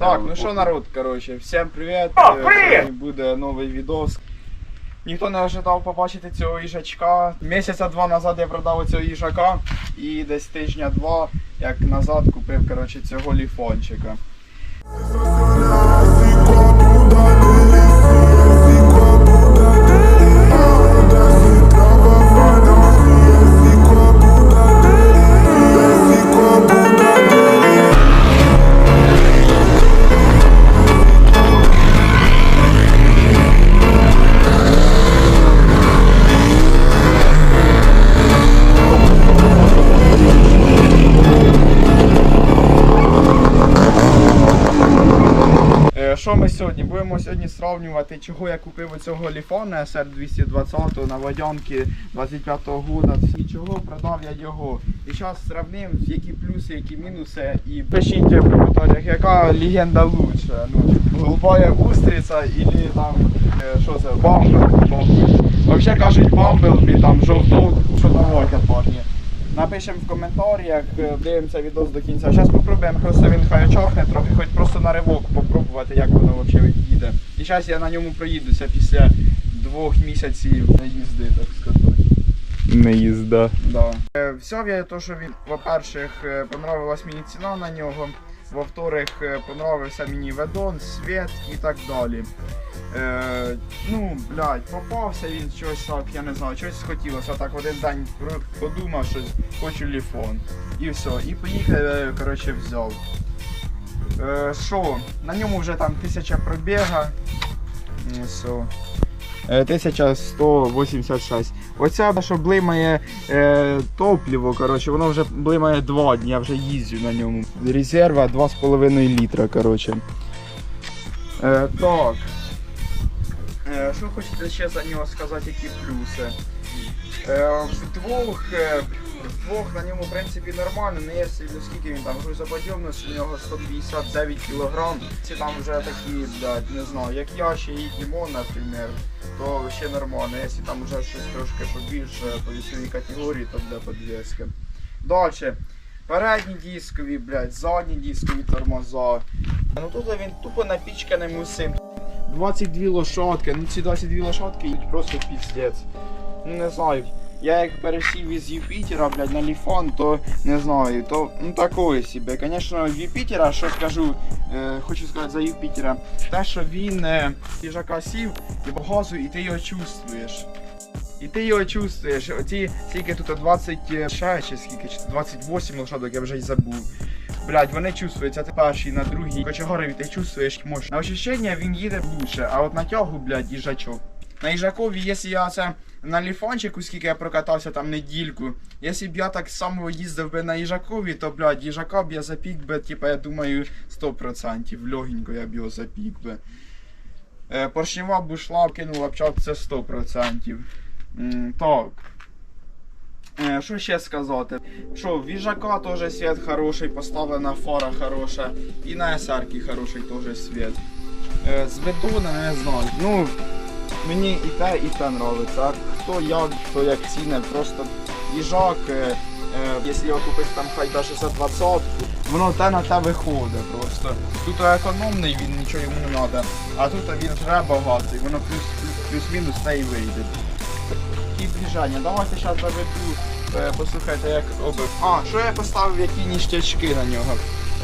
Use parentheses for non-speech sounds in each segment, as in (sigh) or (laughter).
Так, ну що народ, коротше, всім привіт. Е, привіт! Сьогодні буде новий відос. Ніхто не ожидав побачити цього їжачка. Місяця два назад я продав цього їжака і десь тижня два, як назад купив коротше, цього ліфончика. Що ми сьогодні? Будемо сьогодні сравнювати, чого я купив оцього ліфона SR220 на водянки 25-го года і чого продав я його. І зараз сравнимо, які плюси, які мінуси. І пишіть в коментарях, яка легенда лучше. Ну, голубая устрица или там, е, що це, бамбл. Взагалі кажуть бамблбі, там жовток, що там парні. Напишемо в коментарях, е, дивимося відос до кінця. Зараз спробуємо, просто він хай очохне трохи, хоч просто на ривок попробувати, як воно взагалі їде. І зараз я на ньому проїдуся після двох місяців їзди, так сказати. Не їзда. Да. Е, Взяв я то, що він, по-перше, понравилась мені ціна на нього. Во-вторых, е, понравився мені ведон, світ і так далі. Е, ну, блядь, попався він щось так, я не знаю, щось хотілося так один день подумав, що хочу ліфон. І все. І поїхав, е, коротше, взяв. Е? На ньому вже там тисяча пробіга. Ну, все. Е, 1186. Оця, що блимає е, топливо, коротше, воно вже блимає 2 дні, я вже їздю на ньому. Резерва 2,5 літра, коротше. Е, так. Е, що хочете ще за нього сказати, які плюси? Е, вдвох, е, вдвох на ньому, в принципі, нормально, не є скільки він там грузоподйомність, у нього 159 кг. Ці там вже такі, блядь, не знаю, як я ще і Дімон, наприклад, то ще нормально. Якщо там вже щось трошки побільше по вісовій категорії, то для подвески. Далі. Передні дискові, блядь, задні дискові тормоза. Ну тут він тупо напічканим усім. 22 лошадки, ну ці 22 лошадки їдуть просто піздець. Ну не знаю. Я як пересів із Юпітера, блядь, на ліфон, то не знаю, то ну такое себе. Звісно, Юпітера, що скажу, е, хочу сказати за Юпітера, те, що він е, їжака сів і по газу, і ти його чувствуєш. І ти його чувствуєш. Оці скільки тут 26 чи скільки, чи 28 лошадок, я вже й забув. Блять, вони чувствуються, ти перший, на другий. Кочегарові ти чувствуєш мощь. На ощущення він їде лучше, а от на тягу, блядь, їжачок. На їжакові, якщо я це на ліфончику, скільки я прокатався там недільку, якщо б я так само їздив би на їжакові, то, блядь, їжака б я запік би, типа, я думаю, 100%. Легенько я б його запік би. Е, поршнева б ушла, кинула б чат, це 100%. М, Так. Е, Що ще сказати? Що, в їжака теж світ хороший, поставлена фара хороша. І на SR хороший теж світ. Е, З бетона не знаю. Ну, мені і те, і те нравиться. А Хто як, хто як ціни, просто їжак, е, якщо його купити там хай даже за 20, воно те на те виходить просто. Тут економний, він нічого йому не треба. А тут він вже багатий, воно плюс, плюс, плюс-мінус те і вийде. І. Давайте зараз заведу, послухайте, як робив. А, що я поставив, які ніштячки на нього.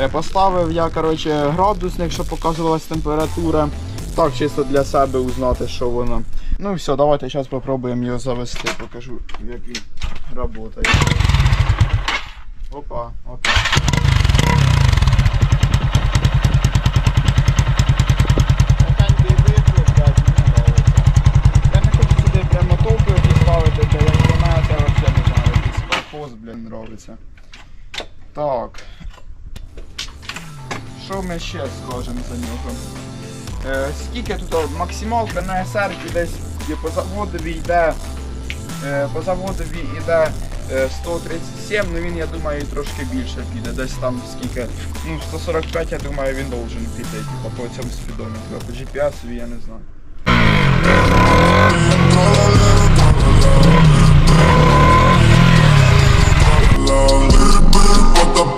Е, Поставив я, коротше, градусник, щоб показувалась температура. Так, чисто для себе узнати, що воно. Ну і все, давайте зараз спробуємо його завести, покажу, як він працює. Опа, опа. Отенький вихлоп, блядь, мені нравиться. Я не хочу сюди прямо топливо поставити, бо як для мене це взагалі не знаю, якийсь блін, нравиться. Так. Що ми ще скажемо за нього? Е, скільки тут максималка на SR десь по заводові йде. Е, по заводові йде е, 137, ну він, я думаю, трошки більше піде. Десь там скільки. Ну, 145, я думаю, він должен піти, типу, по цьому спідометру. По GPS я не знаю.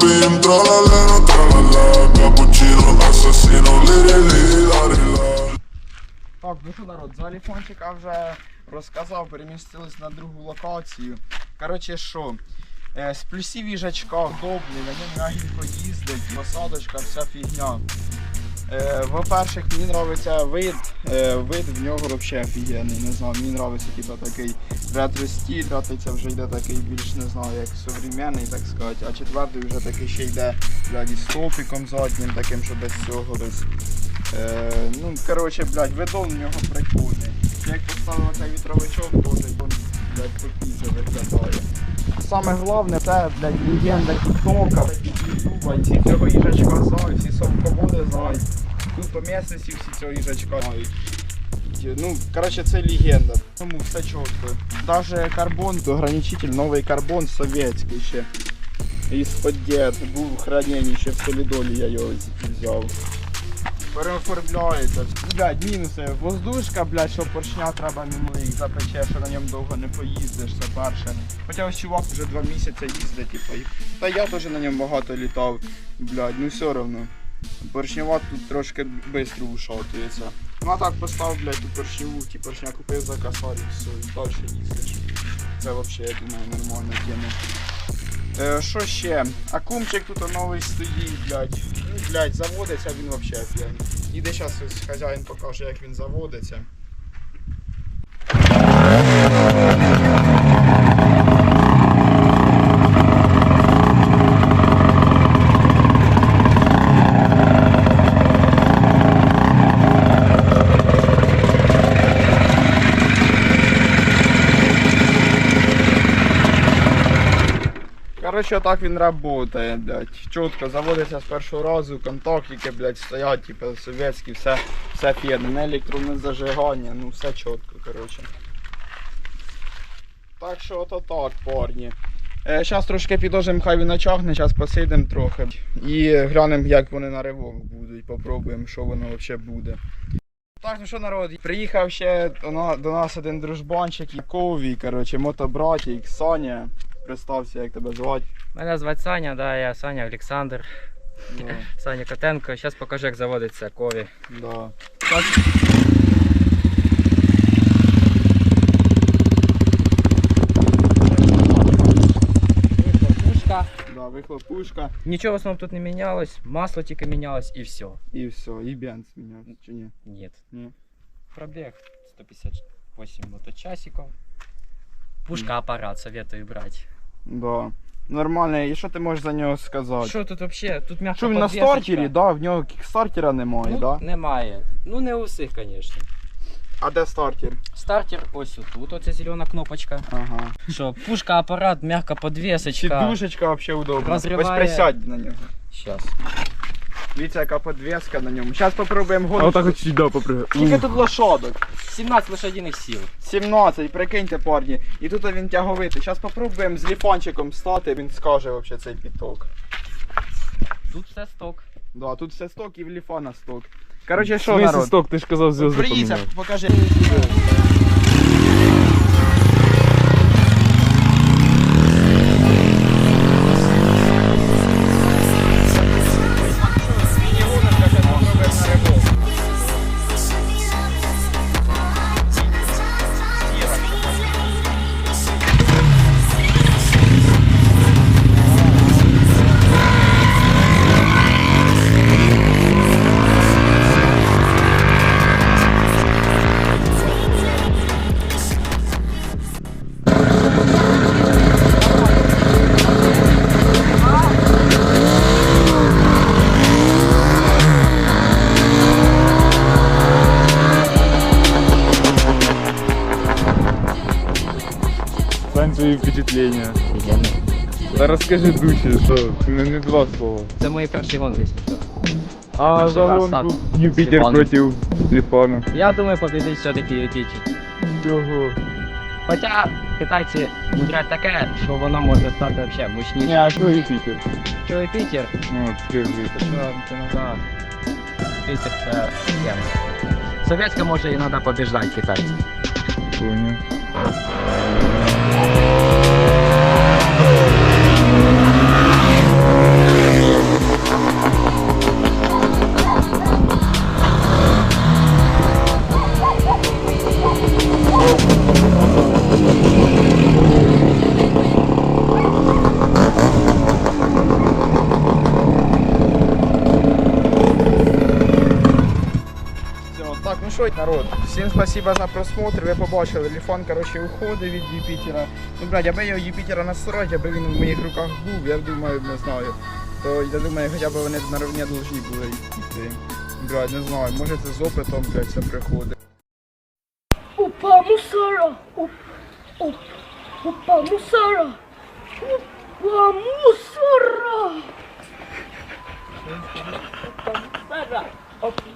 Pin, tralalero, tralala Капучино, асасіно, лірі-лі, Так, ну що народ, взагалі Аліфончика вже розказав, перемістились на другу локацію. Коротше, що, е, з плюсів їжачка вдобний, на ньому мягенько їздить, посадочка, вся фігня. Е, Во-перше, мені подобається вид, е, вид в нього взагалі офігенний, не знаю, мені подобається типу, такий ретро-стиль, тратиться вже йде такий більш, не знаю, як современний, так сказати, а четвертий вже такий ще йде блядь, із стопіком заднім, таким, що без цього десь. Е, ну, коротше, блядь, видон в нього прикольний. Як поставив цей вітровичок, теж він, попізно виглядає. Саме головне це, блядь, легенда тіктока, ютуба, і цього їжачка по місцевості всі цього їжачка. Ну, коротше, це легенда. Тому. Даже карбон, ограничитель, новий карбон совєтський ще. Із-под дід, був в храненні ще в солідолі я його взяв переоформляється. Блядь, мінуси. Воздушка, блядь, що поршня треба мінли їх запече, що на ньому довго не поїздиш, це перше. Хоча ось чувак вже два місяці їздить, типу. Та я теж на ньому багато літав. Блядь, ну все одно. Поршнева тут трошки швидко ушатується. Ну а так постав, блядь, ту поршневу, ті поршня купив за косарь, все, і далі їздиш. Це взагалі, я думаю, нормальна тема. Е, Що ще? Акумчик тут новий стоїть, блядь. Ну, блядь, заводиться він вообще офігенний. Іде зараз хазяїн покаже, як він заводиться. Короче, так він працює, блядь. Чітко заводиться з першого разу, контактики, блядь, стоять, типу, совєтські, все, все фірне, не електронне зажигання, ну все чітко, короче. Так що ото так, парні. Е, Зараз трошки підожимо, хай він начахне, зараз посидимо трохи. І глянемо, як вони на ривок будуть. Попробуємо, що воно взагалі буде. Так, ну що народ, приїхав ще до нас один дружбанчик, Кові, короче, мотобратік, Саня. Представся, як тебе звати. Мене звати Саня, да, я Саня Олександр, Да, (laughs) Саня Котенко. Зараз покажу, як заводиться кові. да. Пушка. Да, вихлопушка Нічого в основному тут не мінялось, масло тільки мінялось і все. і все, і бенз мінявся, чи ні? Ні. Ні. Пробіг 158 моточасиків. Пушка апарат, советую брати. Да. Нормально, і що ти можеш за нього сказати? Що тут взагалі? Тут м'яка Що він на стартері, да, в нього кікстартера немає, Ну, да? Немає. Ну не у всіх, звісно. А де стартер? Стартер ось тут, оця зелена кнопочка. Ага. Що, пушка, апарат, м'яка подвісочка. Сідушечка взагалі удобна. Розриває- Ось присядь на нього. Щас. Дивіться, яка подвеска на ньому. Зараз попробуємо А гонку. отак от сюди попригай. Скільки тут лошадок? 17 лошадиних сил. 17, прикиньте, парні. І тут він тяговитий. Зараз попробуємо з ліфанчиком стати, він скаже вообще цей підток. Тут все сток. Да, тут все сток і в ліфана сток. Короче, В що народ? сток, ти ж казав зв'язку Приїдься, поміняв. покажи. Впечатлення. Та розкажи душі, що не, не два слова. Це мої перші гонки. А за гонку. Юпітер проти Ліфана. Я думаю, победить все-таки Юпітер. Чого? Хоча китайці мудрять таке, що воно може стати взагалі Ні, мощніше. а що Юпітер? Що Юпітер? Ну, скажи. Що це назад? Юпітер це тема. Совєтська може іноді побіждати китайців. Понял. Що, народ, всім спасибо за просмотр. Ви побачили, телефон, коротше, уходить від Юпітера. Ну, блядь, аби у Юпітера насрать, аби він в моїх руках був, я думаю, не знаю. То я думаю, хоча б вони наравні должні були йти. Блядь, не знаю, може це з опитом, блядь, це приходить. Опа, мусора! Оп, оп, опа, мусора! Опа, мусора! Опа, мусора!